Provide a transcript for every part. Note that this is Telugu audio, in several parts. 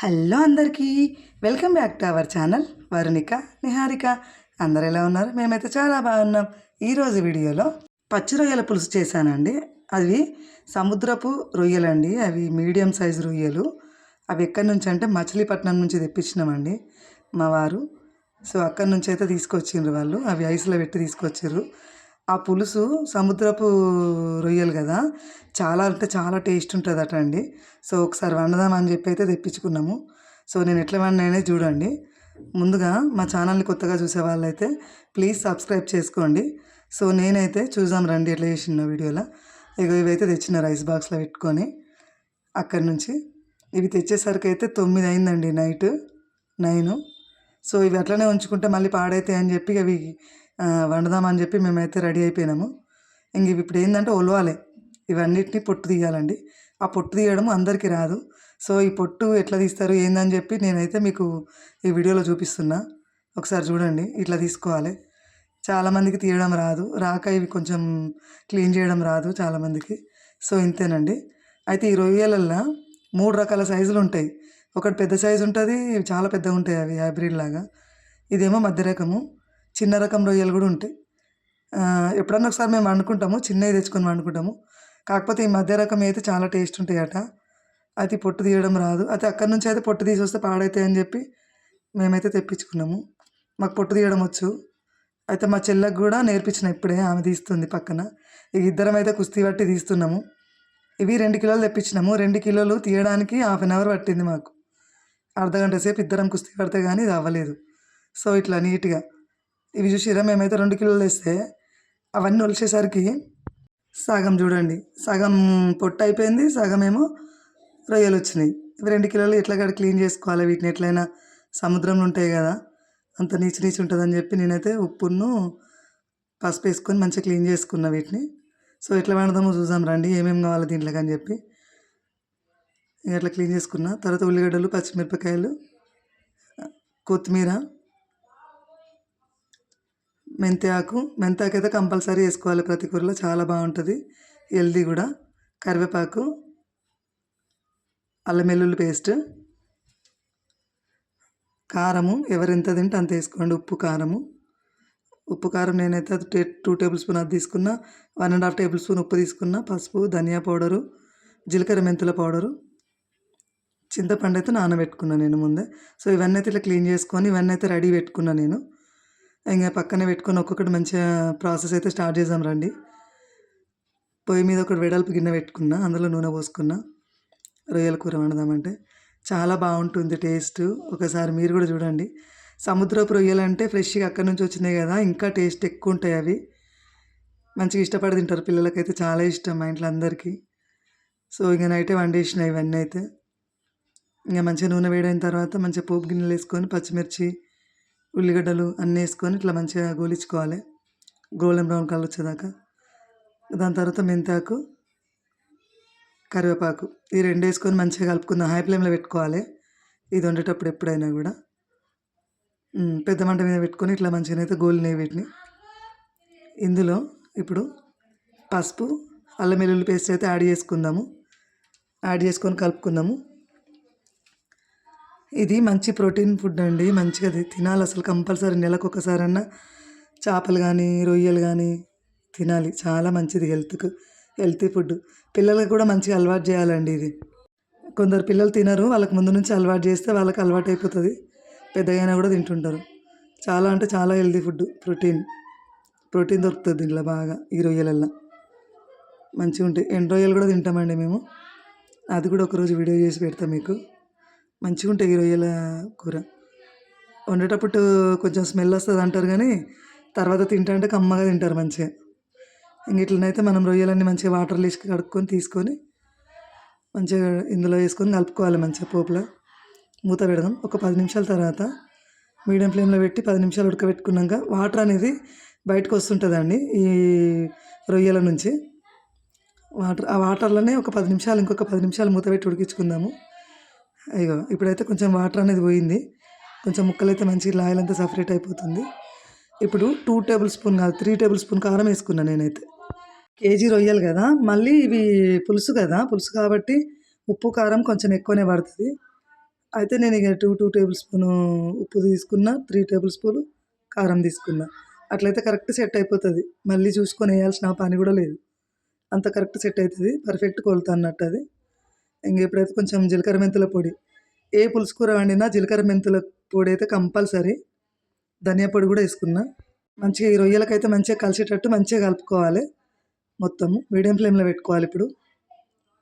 హలో అందరికీ welcome back to our channel Varunika Niharika. అందరు ఎలా ఉన్నారు? మేమైతే చాలా బాగున్నాం. ఈరోజు వీడియోలో పచ్చి రొయ్యల పులుసు చేశానండి. అవి సముద్రపు రొయ్యలండి. అవి మీడియం సైజు రొయ్యలు. అవి ఎక్కడి నుంచి అంటే మచిలీపట్నం నుంచి తెప్పించినామండి మా వారు. సో అక్కడి నుంచి అయితే తీసుకొచ్చిండ్రు వాళ్ళు. అవి ఐస్లో పెట్టి తీసుకొచ్చారు ఆ పులుసు సముద్రపు రొయ్యలు కదా. చాలా అంటే చాలా టేస్ట్ ఉంటుంది అట అండి. సో ఒకసారి వండదామని చెప్పి అయితే తెప్పించుకున్నాము. సో నేను ఎట్లా వండానే చూడండి. ముందుగా మా ఛానల్ని కొత్తగా చూసే వాళ్ళైతే ప్లీజ్ సబ్స్క్రైబ్ చేసుకోండి. సో నేనైతే చూద్దాం రండి ఎట్లా చేసిన వీడియోలో. ఇక ఇవైతే తెచ్చిన రైస్ బాక్స్లో పెట్టుకొని అక్కడి నుంచి ఇవి తెచ్చేసరికి అయితే తొమ్మిది అయిందండి నైట్ నైను. సో ఇవి అట్లనే ఉంచుకుంటే మళ్ళీ పాడైతాయి అని చెప్పి అవి వండుదామని చెప్పి మేమైతే రెడీ అయిపోయినాము. ఇంక ఇవి ఇప్పుడు ఏంటంటే ఒలవాలి. ఇవన్నిటిని పొట్టు తీయాలండి. ఆ పొట్టు తీయడం అందరికీ రాదు. సో ఈ పొట్టు ఎట్లా తీస్తారు ఏందని చెప్పి నేనైతే మీకు ఈ వీడియోలో చూపిస్తున్నా. ఒకసారి చూడండి ఇట్లా తీసుకోవాలి. చాలామందికి తీయడం రాదు. రాక ఇవి కొంచెం క్లీన్ చేయడం రాదు చాలామందికి సో ఇంతేనండి. అయితే ఈ రొయ్యలల్లో మూడు రకాల సైజులు ఉంటాయి. ఒకటి పెద్ద సైజు ఉంటుంది ఇవి చాలా పెద్దగా ఉంటాయి అవి హైబ్రిడ్ లాగా. ఇదేమో మధ్య రకము చిన్న రకం రొయ్యలు కూడా ఉంటాయి. ఎప్పుడన్నా ఒకసారి మేము వండుకుంటాము చిన్నవి తెచ్చుకొని వండుకుంటాము. కాకపోతే ఈ మధ్య రకం అయితే చాలా టేస్ట్ ఉంటాయి అట అది పొట్టు తీయడం రాదు. అది అక్కడి నుంచి అయితే పొట్టు తీసి వస్తే పాడైతాయి అని చెప్పి మేమైతే తెప్పించుకున్నాము. మాకు పొట్టు తీయడం వచ్చు. అయితే మా చెల్లెకి కూడా నేర్పించిన ఇప్పుడే ఆమె తీస్తుంది పక్కన. ఇక ఇద్దరం అయితే కుస్తీ పట్టి తీస్తున్నాము. ఇవి రెండు కిలోలు తెప్పించినాము. రెండు కిలోలు తీయడానికి హాఫ్ అన్ అవర్ పట్టింది మాకు. అర్ధగంట సేపు ఇద్దరం కుస్తీ పడితే కానీ ఇది అవ్వలేదు. సో ఇట్లా నీట్గా ఇవి చూసిరా మేమైతే రెండు కిలోలు వేస్తే అవన్నీ ఒలిచేసరికి సగం చూడండి. సగం పొట్టు అయిపోయింది. సగం ఏమో రొయ్యలు వచ్చినాయి. ఇవి రెండు కిలోలు ఎట్లా కాడ క్లీన్ చేసుకోవాలి? వీటిని ఎట్లయినా సముద్రంలో ఉంటాయి కదా అంత నీచు నీచు ఉంటుందని చెప్పి నేనైతే ఉప్పును పసుపు వేసుకొని మంచిగా క్లీన్ చేసుకున్నా వీటిని. సో ఎట్లా వండుదామో చూద్దాం రండి. ఏమేమి కావాలి దీంట్లోకి అని చెప్పి. అట్లా క్లీన్ చేసుకున్నా. తర్వాత ఉల్లిగడ్డలు పచ్చిమిరపకాయలు కొత్తిమీర మెంతి ఆకు మెంతి ఆకు అయితే కంపల్సరీ వేసుకోవాలి. ప్రతి కూరలో చాలా బాగుంటుంది. హెల్దీ కూడా. కరివేపాకు అల్లం వెల్లుల్లి పేస్ట్ కారము. ఎవరు ఎంత తింటే అంత వేసుకోండి. ఉప్పు కారము. ఉప్పు కారం నేనైతే అది టూ టేబుల్ స్పూన్ అది తీసుకున్నా. One and half tablespoon ఉప్పు తీసుకున్నా. పసుపు ధనియా పౌడరు జీలకర్ర మెంతుల పౌడరు. చింతపండు అయితే నానబెట్టుకున్నాను నేను ముందే. సో ఇవన్నీ అయితే ఇట్లా క్లీన్ చేసుకొని ఇవన్నీ అయితే రెడీ పెట్టుకున్నాను నేను. ఇంకా పక్కన పెట్టుకొని ఒక్కొక్కటి మంచిగా ప్రాసెస్ అయితే స్టార్ట్ చేద్దాం రండి. పొయ్యి మీద ఒకటి వెడల్పు గిన్నె పెట్టుకున్నా అందులో నూనె పోసుకున్నా రొయ్యల కూర వండుదామంటే చాలా బాగుంటుంది టేస్ట్. ఒకసారి మీరు కూడా చూడండి. సముద్రపు రొయ్యలు అంటే ఫ్రెష్గా అక్కడి నుంచి వచ్చినాయి కదా ఇంకా టేస్ట్ ఎక్కువ ఉంటాయి అవి. మంచిగా ఇష్టపడి తింటారు పిల్లలకైతే చాలా ఇష్టం మా ఇంట్లో అందరికీ. సో ఇక నైటే వండేసిన ఇవన్నీ అయితే. ఇంకా మంచిగా నూనె వేడైన తర్వాత మంచిగా పోపు గిన్నెలు వేసుకొని పచ్చిమిర్చి ఉల్లిగడ్డలు అన్నీ వేసుకొని ఇట్లా మంచిగా గోలించుకోవాలి. గోల్డెన్ బ్రౌన్ కలర్ వచ్చేదాకా. దాని తర్వాత మెంతాకు కరివేపాకు ఈ రెండు వేసుకొని మంచిగా కలుపుకుందాం. హై ఫ్లేమ్లో పెట్టుకోవాలి. ఇది వండేటప్పుడు ఎప్పుడైనా కూడా. పెద్ద మంట మీద పెట్టుకొని ఇట్లా మంచిగా అయితే గోలినాయి వీటిని ఇందులో ఇప్పుడు పసుపు అల్లం వెల్లుల్లి పేస్ట్ అయితే యాడ్ చేసుకుందాము. యాడ్ చేసుకొని కలుపుకుందాము. ఇది మంచి ప్రోటీన్ ఫుడ్ అండి. మంచిగా అది తినాలి అసలు కంపల్సరీ నెలకు ఒకసారన్నా. చేపలు కానీ రొయ్యలు కానీ తినాలి. చాలా మంచిది హెల్త్కు హెల్తీ ఫుడ్. పిల్లలకు కూడా మంచిగా అలవాటు చేయాలండి ఇది. కొందరు పిల్లలు తినరు వాళ్ళకి ముందు నుంచి అలవాటు చేస్తే వాళ్ళకి అలవాటు అయిపోతుంది. పెద్దగైనా కూడా తింటుంటారు. చాలా అంటే చాలా హెల్తీ ఫుడ్ ప్రోటీన్. ప్రోటీన్ దొరుకుతుంది దీంట్లో బాగా ఈ రొయ్యలల్లో. మంచిగా ఉంటాయి ఎండు రొయ్యలు కూడా తింటామండి మేము. అది కూడా ఒకరోజు వీడియో చేసి పెడతాం మీకు. మంచిగా ఉంటాయి ఈ రొయ్యల కూర. వండేటప్పుడు కొంచెం స్మెల్ వస్తుంది అంటారు కానీ తర్వాత తింటాంటే కమ్మగా తింటారు మంచిగా. ఇంక ఇట్లనైతే మనం రొయ్యలన్నీ మంచిగా వాటర్ లేచి కడుక్కొని తీసుకొని మంచిగా ఇందులో వేసుకొని కలుపుకోవాలి మంచిగా పోపులో. మూత పెడదాం. ఒక పది నిమిషాల తర్వాత మీడియం ఫ్లేమ్లో పెట్టి పది నిమిషాలు ఉడకబెట్టుకున్నాక వాటర్ అనేది బయటకు వస్తుంటుందండి ఈ రొయ్యల నుంచి. వాటర్ ఆ వాటర్లోనే ఒక పది నిమిషాలు ఇంకొక పది నిమిషాలు మూత పెట్టి ఉడికించుకుందాము. అయ్యో ఇప్పుడైతే కొంచెం వాటర్ అనేది పోయింది. కొంచెం ముక్కలు అయితే మంచిగా ఆయిల్ అంతా సపరేట్ అయిపోతుంది. ఇప్పుడు టూ టేబుల్ స్పూన్ కాదు త్రీ టేబుల్ స్పూన్ కారం వేసుకున్నాను నేనైతే. కేజీ రొయ్యలు కదా మళ్ళీ ఇవి పులుసు కదా పులుసు కాబట్టి ఉప్పు కారం కొంచెం ఎక్కువనే పడుతుంది. అయితే నేను ఇక టూ టూ టేబుల్ స్పూన్ ఉప్పు తీసుకున్న త్రీ టేబుల్ స్పూన్ కారం తీసుకున్న. అట్లయితే కరెక్ట్ సెట్ అయిపోతుంది. మళ్ళీ చూసుకొని వేయాల్సిన పని కూడా లేదు. అంత కరెక్ట్ సెట్ అవుతుంది. పర్ఫెక్ట్ కొలుతా అన్నట్టు అది. ఇంక ఇప్పుడైతే కొంచెం జీలకర్ర మెంతుల పొడి ఏ పులుసు కూర వండినా జీలకర్ర మెంతుల పొడి అయితే కంపల్సరీ. ధనియా పొడి కూడా వేసుకున్నా. మంచిగా ఈ రొయ్యలకైతే మంచిగా కలిసేటట్టు మంచిగా కలుపుకోవాలి. మొత్తము మీడియం ఫ్లేమ్లో పెట్టుకోవాలి ఇప్పుడు.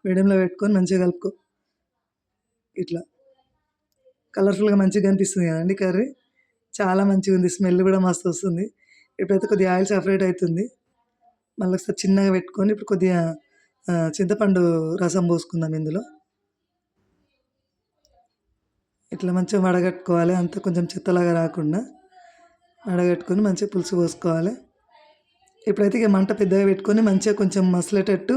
మీడియంలో పెట్టుకొని మంచిగా కలుపుకో. ఇట్లా. కలర్ఫుల్గా మంచిగా అనిపిస్తుంది కదండి కర్రీ. చాలా మంచిగా ఉంది. స్మెల్ కూడా మస్తు వస్తుంది. ఇప్పుడైతే కొద్దిగా ఆయిల్ సపరేట్ అవుతుంది. మళ్ళీ ఒకసారి చిన్నగా పెట్టుకొని ఇప్పుడు కొద్దిగా చింతపండు రసం పోసుకుందాం ఇందులో. ఇట్లా మంచిగా వడగట్టుకోవాలి అంత కొంచెం చెత్తలాగా రాకుండా వడగట్టుకొని మంచిగా పులుసు పోసుకోవాలి. ఇప్పుడైతే ఇక మంట పెద్దగా పెట్టుకొని మంచిగా కొంచెం మసలేటట్టు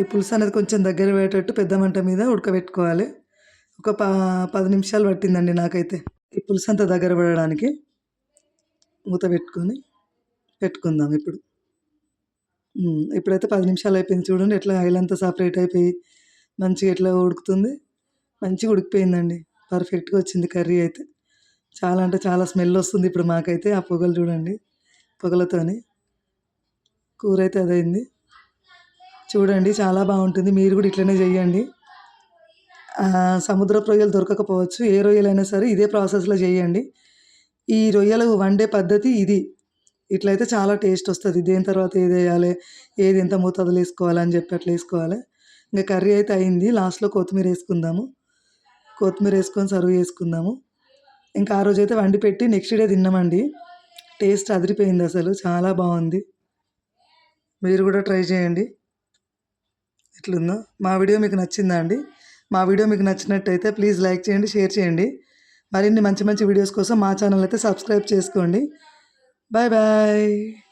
ఈ పులుసు అనేది కొంచెం దగ్గర పోయేటట్టు పెద్ద మంట మీద ఉడకబెట్టుకోవాలి. ఒక పా పది నిమిషాలు పట్టిందండి నాకైతే ఈ పులుసు అంతా దగ్గర పడడానికి. మూత పెట్టుకొని పెట్టుకుందాం ఇప్పుడు. ఇప్పుడైతే పది నిమిషాలు అయిపోయింది చూడండి ఎట్లా ఆయిల్ అంతా సపరేట్ అయిపోయి మంచిగా ఎట్లా ఉడుకుతుంది. మంచిగా ఉడికిపోయిందండి పర్ఫెక్ట్గా వచ్చింది కర్రీ అయితే. చాలా అంటే చాలా స్మెల్ వస్తుంది ఇప్పుడు మాకైతే ఆ పొగలు చూడండి పొగలతోని. కూర అయితే అదైంది. చూడండి చాలా బాగుంటుంది. మీరు కూడా ఇట్లనే చేయండి సముద్ర సముద్రపు రొయ్యలు దొరకకపోవచ్చు. ఏ రొయ్యలైనా సరే ఇదే ప్రాసెస్లో చేయండి ఈ రొయ్యలు వండే పద్ధతి ఇది. ఇట్లయితే చాలా టేస్ట్ వస్తుంది. దేని తర్వాత ఏది వేయాలి? ఏది ఎంత మోతాదులో వేసుకోవాలి అని చెప్పి అట్లా వేసుకోవాలి. ఇంకా కర్రీ అయితే అయింది. లాస్ట్లో కొత్తిమీర వేసుకుందాము. కొత్తిమీర వేసుకొని సర్వ్ చేసుకుందాము. ఇంకా ఆ రోజైతే వండి పెట్టి నెక్స్ట్ డే తిన్నామండి. టేస్ట్ అదిరిపోయింది అసలు. చాలా బాగుంది. మీరు కూడా ట్రై చేయండి. ఎట్లుందో. మా వీడియో మీకు నచ్చిందా అండి? మా వీడియో మీకు నచ్చినట్టయితే ప్లీజ్ లైక్ చేయండి షేర్ చేయండి. మరిన్ని మంచి మంచి వీడియోస్ కోసం మా ఛానల్ అయితే సబ్స్క్రైబ్ చేసుకోండి. Bye bye.